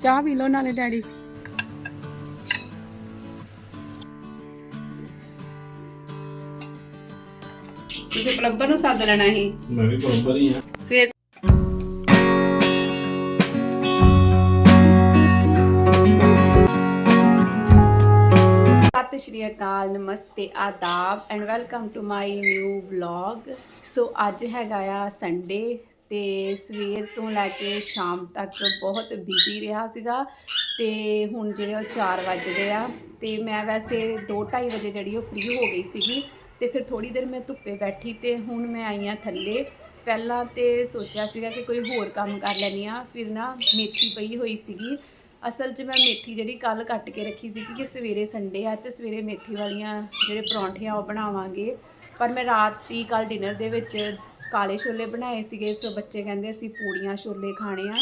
ਚਾਹ ਪੀ ਲਓ ਨਾਲੇ ਡੈਡੀ। ਤੁਸੀਂ ਪਲੰਬਰ ਨੂੰ ਸੱਦ ਲੈਣਾ ਸੀ। ਮੈਂ ਵੀ ਬਰੋਬਰ ਹੀ ਆ। ਸਵੇਰ Sat Sri Akal namaste adaab and welcome to my new vlog so ਅੱਜ ਹੈਗਾ ਆ ਸੰਡੇ ਤੇ ਸਵੇਰ ਤੋਂ ਲੈ ਕੇ ਸ਼ਾਮ ਤੱਕ ਬਹੁਤ ਬਿਜ਼ੀ ਰਿਹਾ ਸੀਗਾ ਤੇ ਹੁਣ ਜਿਹੜੇ ਉਹ 4 ਵੱਜ ਗਏ ਆ ਤੇ ਮੈਂ ਵੈਸੇ 2:30 ਵਜੇ ਜਿਹੜੀ ਉਹ ਫ੍ਰੀ ਹੋ ਗਈ ਸੀਗੀ ਤੇ ਫਿਰ ਥੋੜੀ ਦੇਰ ਮੈਂ ਧੁੱਪੇ ਬੈਠੀ ਤੇ ਹੁਣ ਮੈਂ ਆਈ ਆ ਥੱਲੇ। ਪਹਿਲਾਂ ਤੇ ਸੋਚਿਆ ਸੀਗਾ ਕਿ ਕੋਈ ਹੋਰ ਕੰਮ ਕਰ ਲੈਣੀ ਆ ਫਿਰ ਨਾ ਮੇਥੀ ਪਈ ਹੋਈ ਸੀਗੀ। ਅਸਲ 'ਚ ਮੈਂ ਮੇਥੀ ਜਿਹੜੀ ਕੱਲ ਕੱਟ ਕੇ ਰੱਖੀ ਸੀ ਕਿ ਸਵੇਰੇ ਸੰਡੇ ਆ ਤੇ ਸਵੇਰੇ ਮੇਥੀ ਵਾਲੀਆਂ ਜਿਹੜੇ ਪਰੌਂਠੇ ਆ ਉਹ ਬਣਾਵਾਂਗੇ। ਪਰ ਮੈਂ ਰਾਤ ਹੀ ਕੱਲ ਡਿਨਰ ਦੇ ਵਿੱਚ ਕਾਲੇ ਛੋਲੇ ਬਣਾਏ ਸੀਗੇ, ਸੋ ਬੱਚੇ ਕਹਿੰਦੇ ਅਸੀਂ ਪੂੜੀਆਂ, ਛੋਲੇ ਖਾਣੇ ਆ।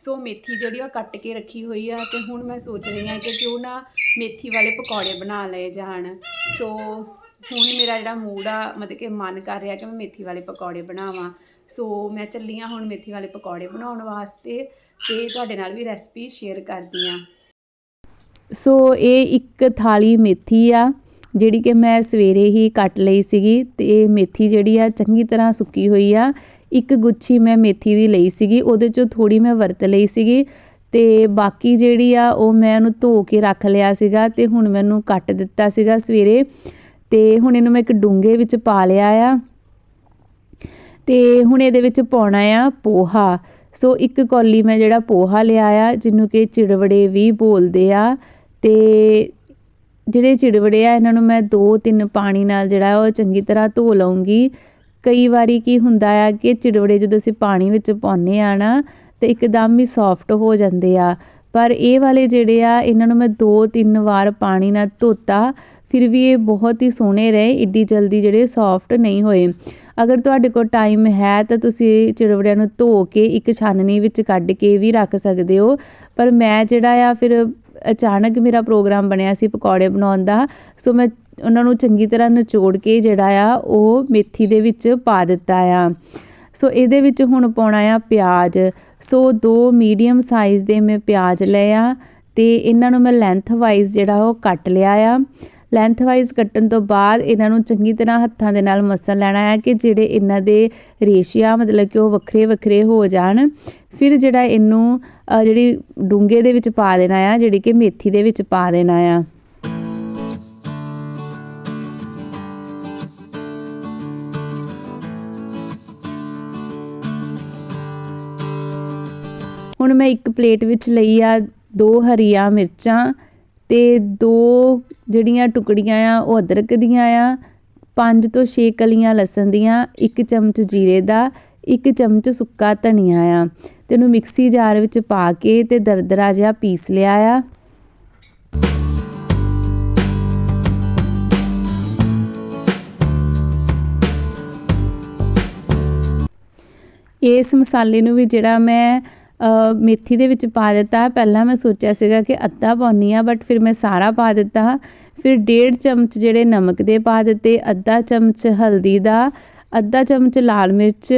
ਸੋ ਮੇਥੀ ਜਿਹੜੀ ਉਹ ਕੱਟ ਕੇ ਰੱਖੀ ਹੋਈ ਆ ਤੇ ਹੁਣ ਮੈਂ ਸੋਚ ਰਹੀ ਹਾਂ ਕਿ ਕਿਉਂ ਨਾ ਮੇਥੀ ਵਾਲੇ ਪਕੌੜੇ ਬਣਾ ਲਏ ਜਾਣ। ਸੋ ਹੁਣ ਮੇਰਾ ਜਿਹੜਾ ਮੂਡ ਆ, ਮਤਲਬ ਕਿ ਮਨ ਕਰ ਰਿਹਾ ਕਿ ਮੈਂ ਮੇਥੀ ਵਾਲੇ ਪਕੌੜੇ ਬਣਾਵਾਂ। ਸੋ ਮੈਂ ਚੱਲੀ ਹਾਂ ਹੁਣ ਮੇਥੀ ਵਾਲੇ ਪਕੌੜੇ ਬਣਾਉਣ ਵਾਸਤੇ ਤੇ ਤੁਹਾਡੇ ਨਾਲ ਵੀ ਰੈਸਪੀ ਸ਼ੇਅਰ ਕਰਦੀ ਹਾਂ। ਸੋ ਇਹ ਇੱਕ ਥਾਲੀ ਮੇਥੀ ਆ। ਜਿਹੜੀ ਕਿ ਮੈਂ ਸਵੇਰੇ ਹੀ ਕੱਟ ਲਈ ਸੀਗੀ ਤੇ ਮੇਥੀ ਜਿਹੜੀ ਆ ਚੰਗੀ ਤਰ੍ਹਾਂ ਸੁੱਕੀ ਹੋਈ ਆ। ਇੱਕ ਗੁੱਛੀ ਮੈਂ ਮੇਥੀ ਦੀ ਲਈ ਸੀਗੀ, ਉਹਦੇ ਚੋਂ ਥੋੜੀ ਮੈਂ ਵਰਤ ਲਈ ਸੀਗੀ ਤੇ ਬਾਕੀ ਜਿਹੜੀ ਆ ਉਹ ਮੈਂ ਉਹਨੂੰ ਧੋ ਕੇ ਰੱਖ ਲਿਆ ਸੀਗਾ ਤੇ ਹੁਣ ਮੈਨੂੰ ਕੱਟ ਦਿੱਤਾ ਸੀਗਾ ਸਵੇਰੇ ਤੇ ਹੁਣ ਇਹਨੂੰ ਮੈਂ ਇੱਕ ਡੂੰਘੇ ਵਿੱਚ ਪਾ ਲਿਆ ਆ। ਤੇ ਹੁਣ ਇਹਦੇ ਵਿੱਚ ਪਾਉਣਾ ਆ ਪੋਹਾ। ਸੋ ਇੱਕ ਕੌਲੀ ਮੈਂ ਜਿਹੜਾ ਪੋਹਾ ਲਿਆ ਆ, ਜਿਹਨੂੰ ਕਿ ਚਿੜਵੜੇ ਵੀ ਬੋਲਦੇ ਆ ਤੇ ਜਿਹੜੇ ਚਿੜਵੜੇ ਆ, ਇਹਨਾਂ ਨੂੰ ਮੈਂ ਦੋ ਤਿੰਨ ਪਾਣੀ ਨਾਲ ਜਿਹੜਾ ਉਹ ਚੰਗੀ ਤਰ੍ਹਾਂ ਧੋ ਲਵਾਂਗੀ ਕਈ ਵਾਰੀ ਕੀ ਹੁੰਦਾ ਆ ਕਿ ਚਿੜਵੜੇ ਜਦੋਂ ਅਸੀਂ ਪਾਣੀ ਵਿੱਚ ਪਾਉਂਦੇ ਆ ਨਾ, ਤੇ ਇੱਕਦਮ ਹੀ ਸੌਫਟ ਹੋ ਜਾਂਦੇ ਆ। ਪਰ ਇਹ ਵਾਲੇ ਜਿਹੜੇ ਆ, ਇਹਨਾਂ ਨੂੰ ਮੈਂ ਦੋ ਤਿੰਨ ਵਾਰ ਪਾਣੀ ਨਾਲ ਧੋਤਾ, ਫਿਰ ਵੀ ਇਹ ਬਹੁਤ ਹੀ ਸੋਹਣੇ ਰਹੇ ਇੱਡੀ ਜਲਦੀ ਜਿਹੜੇ ਸੌਫਟ ਨਹੀਂ ਹੋਏ। ਅਗਰ ਤੁਹਾਡੇ ਕੋਲ ਟਾਈਮ ਹੈ ਤਾਂ ਤੁਸੀਂ ਚਿੜਵੜਿਆਂ ਨੂੰ ਧੋ ਕੇ ਇੱਕ ਛਾਨਣੀ ਵਿੱਚ ਕੱਢ ਕੇ ਵੀ ਰੱਖ ਸਕਦੇ ਹੋ। ਪਰ ਮੈਂ ਜਿਹੜਾ ਆ, ਫਿਰ ਅਚਾਨਕ ਮੇਰਾ ਪ੍ਰੋਗਰਾਮ ਬਣਿਆ ਸੀ ਪਕੌੜੇ ਬਣਾਉਣ ਦਾ, ਸੋ ਮੈਂ ਉਹਨਾਂ ਨੂੰ ਚੰਗੀ ਤਰ੍ਹਾਂ ਨਿਚੋੜ ਕੇ ਜਿਹੜਾ ਆ, ਉਹ ਮੇਥੀ ਦੇ ਵਿੱਚ ਪਾ ਦਿੱਤਾ ਆ। ਸੋ ਇਹਦੇ ਵਿੱਚ ਹੁਣ ਪਾਉਣਾ ਆ ਪਿਆਜ਼। ਸੋ ਦੋ ਮੀਡੀਅਮ ਸਾਈਜ਼ ਦੇ ਮੈਂ ਪਿਆਜ਼ ਲਏ ਆ ਤੇ ਇਹਨਾਂ ਨੂੰ ਮੈਂ ਲੈਂਥ ਵਾਈਜ਼ ਜਿਹੜਾ ਉਹ ਕੱਟ ਲਿਆ ਆ। ਲੈਂਥ ਵਾਈਜ਼ ਕੱਟਣ ਤੋਂ ਬਾਅਦ ਇਹਨਾਂ ਨੂੰ ਚੰਗੀ ਤਰ੍ਹਾਂ ਹੱਥਾਂ ਦੇ ਨਾਲ ਮਸਲ ਲੈਣਾ ਹੈ ਕਿ ਜਿਹੜੇ ਇਹਨਾਂ ਦੇ ਰੇਸ਼ੀਆ ਮਤਲਬ ਕਿ ਉਹ ਵੱਖਰੇ ਵੱਖਰੇ ਹੋ ਜਾਣ। ਫਿਰ ਜਿਹੜਾ ਇਹਨੂੰ ਜਿਹੜੀ ਡੂੰਘੇ ਦੇ ਵਿੱਚ ਪਾ ਦੇਣਾ ਆ, ਜਿਹੜੀ ਕਿ ਮੇਥੀ ਦੇ ਵਿੱਚ ਪਾ ਦੇਣਾ ਆ। ਹੁਣ ਮੈਂ ਇੱਕ ਪਲੇਟ ਵਿੱਚ ਲਈ ਆ ਦੋ ਹਰੀਆਂ ਮਿਰਚਾਂ ਅਤੇ ਦੋ ਜਿਹੜੀਆਂ ਟੁਕੜੀਆਂ ਆ, ਉਹ ਅਦਰਕ ਦੀਆਂ ਆ, ਪੰਜ ਤੋਂ ਛੇ ਕਲੀਆਂ ਲਸਣ ਦੀਆਂ, ਇੱਕ ਚਮਚ ਜੀਰੇ ਦਾ, ਇੱਕ ਚਮਚ ਸੁੱਕਾ ਧਨੀਆ ਆ। ਅਤੇ ਇਹਨੂੰ ਮਿਕਸੀ ਜਾਰ ਵਿੱਚ ਪਾ ਕੇ ਅਤੇ ਦਰਦਰਾ ਜਿਹਾ ਪੀਸ ਲਿਆ ਆ। ਇਸ ਮਸਾਲੇ ਨੂੰ ਵੀ ਜਿਹੜਾ ਮੈਂ ਮੇਥੀ ਦੇ ਵਿੱਚ ਪਾ ਦਿੱਤਾ। ਪਹਿਲਾਂ ਮੈਂ ਸੋਚਿਆ ਸੀਗਾ ਕਿ ਅੱਧਾ ਪਾਉਣੀ ਆ ਬਟ ਫਿਰ ਮੈਂ ਸਾਰਾ ਪਾ ਦਿੱਤਾ। ਫਿਰ ਡੇਢ ਚਮਚ ਜਿਹੜੇ ਨਮਕ ਦੇ ਪਾ ਦਿੱਤੇ, ਅੱਧਾ ਚਮਚ ਹਲਦੀ ਦਾ, ਅੱਧਾ ਚਮਚ ਲਾਲ ਮਿਰਚ,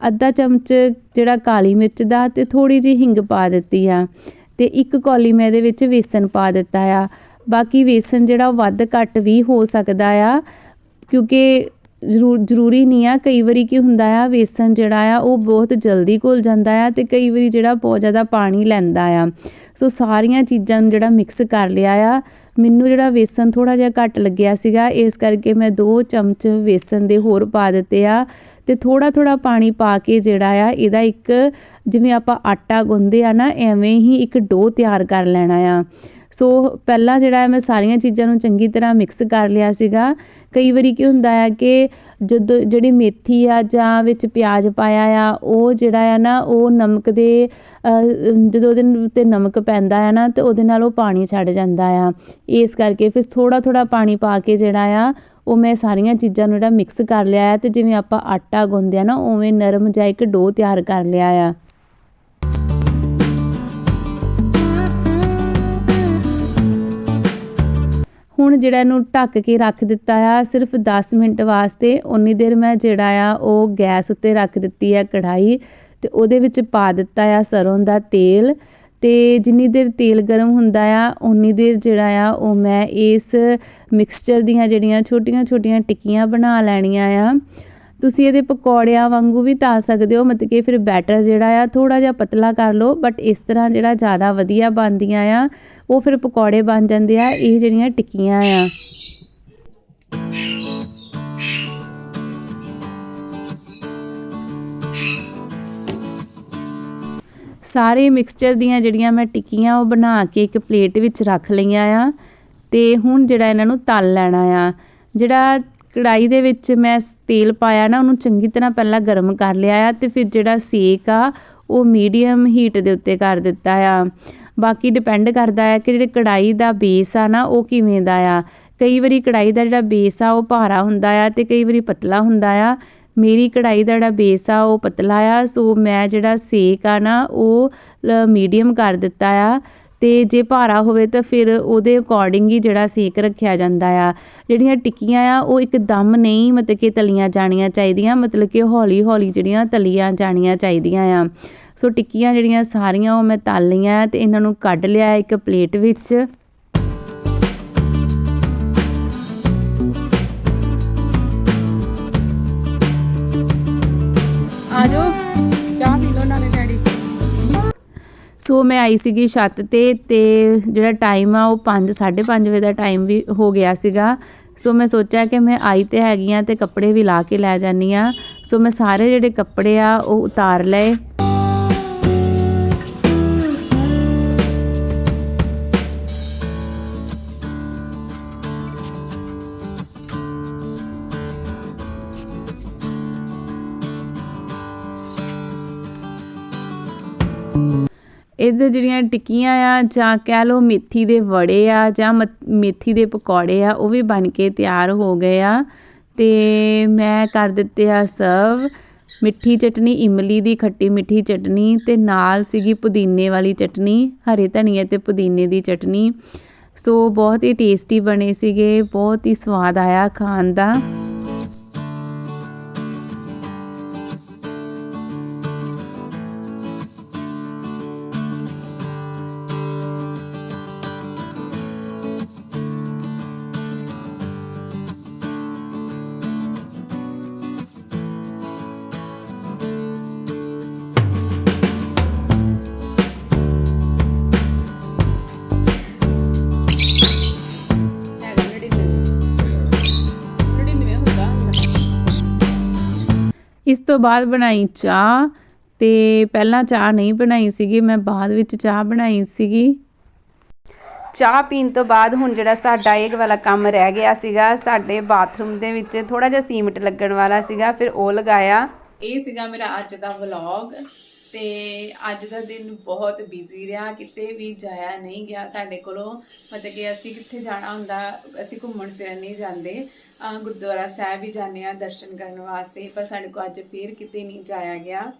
ਅੱਧਾ ਚਮਚ ਜਿਹੜਾ ਕਾਲੀ ਮਿਰਚ ਦਾ ਤੇ ਥੋੜੀ ਜਿਹੀ ਹਿੰਗ ਪਾ ਦਿੱਤੀ ਆ। ਤੇ ਇੱਕ ਕੌਲੀ ਮੈਂ ਇਹਦੇ ਵਿੱਚ ਵੇਸਣ ਪਾ ਦਿੱਤਾ ਆ। ਬਾਕੀ ਵੇਸਣ ਜਿਹੜਾ ਉਹ ਵੱਧ ਘੱਟ ਵੀ ਹੋ ਸਕਦਾ ਆ, ਕਿਉਂਕਿ ਜ਼ਰੂਰ, ਜ਼ਰੂਰੀ ਨਹੀਂ ਆ। ਕਈ ਵਾਰੀ ਕੀ ਹੁੰਦਾ ਆ, ਵੇਸਣ ਜਿਹੜਾ ਆ, ਉਹ ਬਹੁਤ ਜਲਦੀ ਘੁਲ ਜਾਂਦਾ ਆ ਤੇ ਕਈ ਵਾਰੀ ਜਿਹੜਾ ਬਹੁਤ ਜ਼ਿਆਦਾ ਪਾਣੀ ਲੈਂਦਾ ਆ। ਸੋ ਸਾਰੀਆਂ ਚੀਜ਼ਾਂ ਨੂੰ ਜਿਹੜਾ ਮਿਕਸ ਕਰ ਲਿਆ ਆ। ਮੈਨੂੰ ਜਿਹੜਾ ਵੇਸਣ ਥੋੜਾ ਜਿਹਾ ਘੱਟ ਲੱਗਿਆ ਸੀਗਾ, ਇਸ ਕਰਕੇ ਮੈਂ 2 ਚਮਚ ਵੇਸਣ ਦੇ ਹੋਰ ਪਾ ਦਿੱਤੇ ਆ ਤੇ ਥੋੜਾ ਥੋੜਾ ਪਾਣੀ ਪਾ ਕੇ ਜਿਹੜਾ ਆ, ਇਹਦਾ ਇੱਕ ਜਿਵੇਂ ਆਪਾਂ ਆਟਾ ਗੁੰਦੇ ਆ ਨਾ, ਐਵੇਂ ਹੀ ਇੱਕ ਡੋ ਤਿਆਰ ਕਰ ਲੈਣਾ ਆ। ਸੋ ਪਹਿਲਾਂ ਜਿਹੜਾ ਹੈ ਮੈਂ ਸਾਰੀਆਂ ਚੀਜ਼ਾਂ ਨੂੰ ਚੰਗੀ ਤਰ੍ਹਾਂ ਮਿਕਸ ਕਰ ਲਿਆ ਸੀਗਾ, ਕਈ ਵਾਰੀ ਕੀ ਹੁੰਦਾ ਆ ਕਿ ਜਦੋਂ ਜਿਹੜੀ ਮੇਥੀ ਆ ਜਾਂ ਵਿੱਚ ਪਿਆਜ਼ ਪਾਇਆ ਆ, ਉਹ ਜਿਹੜਾ ਆ ਨਾ, ਉਹ ਨਮਕ ਦੇ ਜਦੋਂ ਉਹਦੇ ਉੱਤੇ ਨਮਕ ਪੈਂਦਾ ਆ ਨਾ, ਤੇ ਉਹਦੇ ਨਾਲ ਉਹ ਪਾਣੀ ਛੱਡ ਜਾਂਦਾ ਆ। ਇਸ ਕਰਕੇ ਫਿਰ ਥੋੜਾ ਥੋੜਾ ਪਾਣੀ ਪਾ ਕੇ ਜਿਹੜਾ ਆ, ਉਹ ਮੈਂ ਸਾਰੀਆਂ ਚੀਜ਼ਾਂ ਨੂੰ ਜਿਹੜਾ ਮਿਕਸ ਕਰ ਲਿਆ ਆ, ਤੇ ਜਿਵੇਂ ਆਪਾਂ ਆਟਾ ਗੁੰਨਦੇ ਆ ਨਾ, ਉਵੇਂ ਨਰਮ ਜਿਹਾ ਇੱਕ ਡੋ ਤਿਆਰ ਕਰ ਲਿਆ ਆ। ਹੁਣ ਜਿਹੜਾ ਇਹਨੂੰ ਢੱਕ ਕੇ ਰੱਖ ਦਿੱਤਾ ਆ, ਸਿਰਫ 10 ਮਿੰਟ ਵਾਸਤੇ ਉਨੀ ਦੇਰ ਮੈਂ ਜਿਹੜਾ ਆ ਉਹ ਗੈਸ ਉੱਤੇ ਰੱਖ ਦਿੱਤੀ ਆ ਕੜਾਈ ਤੇ ਉਹਦੇ ਵਿੱਚ ਪਾ ਦਿੱਤਾ ਆ ਸਰੋਂ ਦਾ ਤੇਲ ਤੇ ਜਿੰਨੀ ਦੇਰ ਤੇਲ ਗਰਮ ਹੁੰਦਾ ਆ ਉਨੀ ਦੇਰ ਜਿਹੜਾ ਆ ਉਹ ਮੈਂ ਇਸ ਮਿਕਸਚਰ ਦੀਆਂ ਜਿਹੜੀਆਂ ਛੋਟੀਆਂ-ਛੋਟੀਆਂ ਟਿੱਕੀਆਂ ਬਣਾ ਲੈਣੀਆਂ ਆ। ਤੁਸੀਂ ਇਹਦੇ ਪਕੌੜਿਆਂ ਵਾਂਗੂ ਵੀ ਤਾ ਸਕਦੇ ਹੋ, ਮਤਲਬ ਕਿ ਫਿਰ ਬੈਟਰ ਜਿਹੜਾ ਆ ਥੋੜਾ ਜਿਹਾ ਪਤਲਾ ਕਰ ਲਓ ਬਟ ਇਸ ਤਰ੍ਹਾਂ ਜਿਹੜਾ ਜ਼ਿਆਦਾ ਵਧੀਆ ਬਣਦੀਆਂ ਆ, ਉਹ ਫਿਰ ਪਕੌੜੇ ਬਣ ਜਾਂਦੇ ਆ, ਇਹ ਜਿਹੜੀਆਂ ਟਿੱਕੀਆਂ ਆ। ਸਾਰੇ ਮਿਕਸਚਰ ਦੀਆਂ ਜਿਹੜੀਆਂ ਮੈਂ ਟਿੱਕੀਆਂ, ਉਹ ਬਣਾ ਕੇ ਇੱਕ ਪਲੇਟ ਵਿੱਚ ਰੱਖ ਲਈਆਂ ਆ, ਤੇ ਹੁਣ ਜਿਹੜਾ ਇਹਨਾਂ ਨੂੰ ਤਲ ਲੈਣਾ ਆ, ਜਿਹੜਾ ਕੜਾਈ ਦੇ ਵਿੱਚ ਮੈਂ ਤੇਲ ਪਾਇਆ ਨਾ, ਉਹਨੂੰ ਚੰਗੀ ਤਰ੍ਹਾਂ ਪਹਿਲਾਂ ਗਰਮ ਕਰ ਲਿਆ ਆ ਤੇ ਫਿਰ ਜਿਹੜਾ ਸੇਕ ਆ, ਉਹ ਮੀਡੀਅਮ ਹੀਟ ਦੇ ਉੱਤੇ ਕਰ ਦਿੱਤਾ ਆ। ਬਾਕੀ ਡਿਪੈਂਡ ਕਰਦਾ ਹੈ ਕਿ ਜਿਹੜੇ ਕੜਾਈ ਦਾ ਬੇਸ ਆ ਨਾ, ਉਹ ਕਿਵੇਂ ਦਾ ਆ। ਕਈ ਵਾਰੀ ਕੜਾਈ ਦਾ ਜਿਹੜਾ ਬੇਸ ਆ, ਉਹ ਭਾਰਾ ਹੁੰਦਾ ਆ ਤੇ ਕਈ ਵਾਰੀ ਪਤਲਾ ਹੁੰਦਾ ਆ। ਮੇਰੀ ਕੜਾਈ ਦਾ ਜਿਹੜਾ ਬੇਸ ਆ, ਉਹ ਪਤਲਾ ਆ, ਸੋ ਮੈਂ ਜਿਹੜਾ ਸੇਕ ਆ ਨਾ, ਉਹ ਮੀਡੀਅਮ ਕਰ ਦਿੱਤਾ ਆ। ਅਤੇ ਜੇ ਭਾਰਾ ਹੋਵੇ ਤਾਂ ਫਿਰ ਉਹਦੇ ਅਕੋਰਡਿੰਗ ਹੀ ਜਿਹੜਾ ਸੇਕ ਰੱਖਿਆ ਜਾਂਦਾ ਆ। ਜਿਹੜੀਆਂ ਟਿੱਕੀਆਂ ਆ, ਉਹ ਇੱਕਦਮ ਨਹੀਂ ਮਤਲਬ ਕਿ ਤਲੀਆਂ ਜਾਣੀਆਂ ਚਾਹੀਦੀਆਂ, ਮਤਲਬ ਕਿ ਹੌਲੀ ਹੌਲੀ ਜਿਹੜੀਆਂ ਤਲੀਆਂ ਜਾਣੀਆਂ ਚਾਹੀਦੀਆਂ ਆ। ਸੋ ਟਿੱਕੀਆਂ ਜਿਹੜੀਆਂ ਸਾਰੀਆਂ ਉਹ ਮੈਂ ਤਲ ਲਈਆਂ ਅਤੇ ਇਹਨਾਂ ਨੂੰ ਕੱਢ ਲਿਆ ਇੱਕ ਪਲੇਟ ਵਿੱਚ। ਸੋ ਮੈਂ ਆਈ ਸੀਗੀ ਛੱਤ ਤੇ ਤੇ ਜਿਹੜਾ ਟਾਈਮ ਆ ਉਹ 5 5:30 ਵਜੇ ਦਾ ਟਾਈਮ ਵੀ ਹੋ ਗਿਆ ਸੀਗਾ। ਸੋ ਮੈਂ ਸੋਚਿਆ ਕਿ ਮੈਂ ਆਈ ਤੇ ਹੈਗੀ ਆ ਤੇ ਕੱਪੜੇ ਵੀ ਲਾ ਕੇ ਲੈ ਜਾਨੀ ਆ। ਸੋ ਮੈਂ ਸਾਰੇ ਜਿਹੜੇ ਕੱਪੜੇ ਆ ਉਹ ਉਤਾਰ ਲਏ। ਇਹਦੇ ਜਿਹੜੀਆਂ ਟਿੱਕੀਆਂ ਆ, ਜਾਂ ਕਹਿ ਲਓ ਮੇਥੀ ਦੇ ਵੜੇ ਆ, ਜਾਂ ਮਤ- ਮੇਥੀ ਦੇ ਪਕੌੜੇ ਆ, ਉਹ ਵੀ ਬਣ ਕੇ ਤਿਆਰ ਹੋ ਗਏ ਆ। ਤੇ ਮੈਂ ਕਰ ਦਿੱਤੇ ਆ ਸਰਵ ਮਿੱਠੀ ਚਟਨੀ, ਇਮਲੀ ਦੀ ਖੱਟੀ ਮਿੱਠੀ ਚਟਨੀ ਤੇ ਨਾਲ ਸੀਗੀ ਪੁਦੀਨੇ ਵਾਲੀ ਚਟਨੀ, ਹਰੇ ਧਨੀਏ ਤੇ ਪੁਦੀਨੇ ਦੀ ਚਟਨੀ। ਸੋ ਬਹੁਤ ਹੀ ਟੇਸਟੀ ਬਣੇ ਸੀਗੇ, ਬਹੁਤ ਹੀ ਸਵਾਦ ਆਇਆ ਖਾਣ ਦਾ। ਇਸ ਤੋਂ ਬਾਅਦ ਬਣਾਈ ਚਾਹ ਤੇ ਪਹਿਲਾਂ ਚਾਹ ਨਹੀਂ ਬਣਾਈ ਸੀਗੀ ਮੈਂ ਬਾਅਦ ਵਿੱਚ ਚਾਹ ਬਣਾਈ ਸੀਗੀ। ਚਾਹ ਪੀਣ ਤੋਂ ਬਾਅਦ ਹੁਣ ਜਿਹੜਾ ਸਾਡਾ ਇਹ ਵਾਲਾ ਕੰਮ ਰਹਿ ਗਿਆ ਸੀਗਾ ਸਾਡੇ ਬਾਥਰੂਮ ਦੇ ਵਿੱਚ ਥੋੜਾ ਜਿਹਾ ਸੀਮਟ ਲੱਗਣ ਵਾਲਾ ਸੀਗਾ ਫਿਰ ਉਹ ਲਗਾਇਆ। ਇਹ ਸੀਗਾ ਮੇਰਾ ਅੱਜ ਦਾ ਵਲੌਗ। ਤੇ ਅੱਜ ਦਾ ਦਿਨ ਬਹੁਤ ਬਿਜ਼ੀ ਰਿਹਾ, ਕਿਤੇ ਵੀ ਜਾਇਆ ਨਹੀਂ ਗਿਆ ਸਾਡੇ ਕੋਲੋਂ। ਮਤਲਬ ਕਿ ਅਸੀਂ ਕਿੱਥੇ ਜਾਣਾ ਹੁੰਦਾ, ਅਸੀਂ ਘੁੰਮਣ ਫਿਰਨ ਨਹੀਂ ਜਾਂਦੇ। ਗੁਰਦੁਆਰਾ ਸਾਹਿਬ ਵੀ ਜਾਂਦੇ ਆ ਦਰਸ਼ਨ ਕਰਨ ਵਾਸਤੇ, ਪਰ ਸਾਡੇ ਕੋਲ ਅੱਜ ਫੇਰ ਕਿਤੇ ਨਹੀਂ ਜਾਇਆ ਗਿਆ।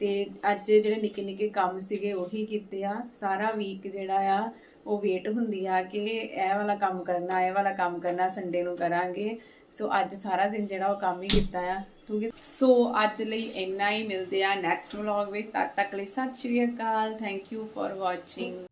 ਤੇ ਅੱਜ ਜਿਹੜੇ ਨਿੱਕੇ ਨਿੱਕੇ ਕੰਮ ਸੀਗੇ ਉਹੀ ਕੀਤੇ ਆ। ਸਾਰਾ ਵੀਕ ਜਿਹੜਾ ਆ, ਉਹ ਵੇਟ ਹੁੰਦੀ ਆ ਕਿ ਇਹ ਵਾਲਾ ਕੰਮ ਕਰਨਾ, ਇਹ ਵਾਲਾ ਕੰਮ ਕਰਨਾ ਸੰਡੇ ਨੂੰ ਕਰਾਂਗੇ। ਸੋ ਅੱਜ ਸਾਰਾ ਦਿਨ ਜਿਹੜਾ ਉਹ ਕੰਮ ਹੀ ਕੀਤਾ ਆ। ਠੀਕ ਹੈ। ਸੋ ਅੱਜ ਲਈ ਇੰਨਾ ਹੀ ਮਿਲਦੇ ਆ ਨੈਕਸਟ ਵਲੌਗ ਵਿੱਚ। ਤਦ ਤੱਕ ਲਈ Sat Sri Akal. Thank you for watching